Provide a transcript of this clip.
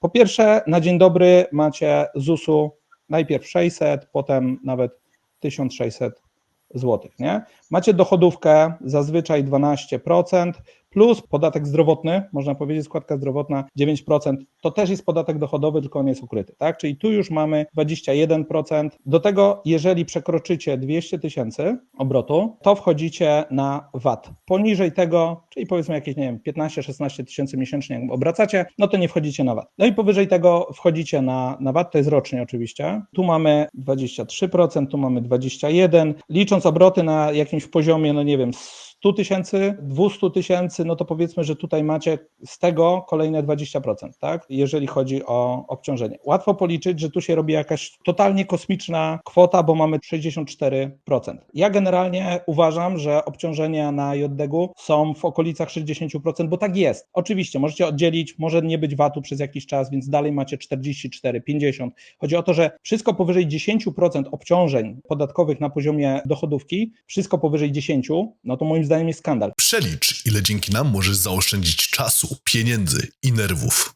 Po pierwsze, na dzień dobry macie ZUS-u najpierw 600, potem nawet 1600 zł. Nie? Macie dochodówkę zazwyczaj 12%, plus podatek zdrowotny, można powiedzieć składka zdrowotna 9%, to też jest podatek dochodowy, tylko on jest ukryty. Tak? Czyli tu już mamy 21%. Do tego, jeżeli przekroczycie 200 tysięcy obrotu, to wchodzicie na VAT. Poniżej tego, czyli powiedzmy jakieś, nie wiem, 15-16 tysięcy miesięcznie jak obracacie, no to nie wchodzicie na VAT. No i powyżej tego wchodzicie na, na VAT, to jest rocznie oczywiście. Tu mamy 23%, tu mamy 21%. Licząc obroty na jakimś poziomie, no nie wiem, 100 tysięcy, 200 tysięcy, no to powiedzmy, że tutaj macie z tego kolejne 20%, tak? Jeżeli chodzi o obciążenie. Łatwo policzyć, że tu się robi jakaś totalnie kosmiczna kwota, bo mamy 64%. Ja generalnie uważam, że obciążenia na JDG są w okolicach 60%, bo tak jest. Oczywiście możecie oddzielić, może nie być VAT-u przez jakiś czas, więc dalej macie 44, 50. Chodzi o to, że wszystko powyżej 10% obciążeń podatkowych na poziomie dochodówki, wszystko powyżej 10, no to moim zdaniem jest skandal. Przelicz, ile dzięki nam możesz zaoszczędzić czasu, pieniędzy i nerwów.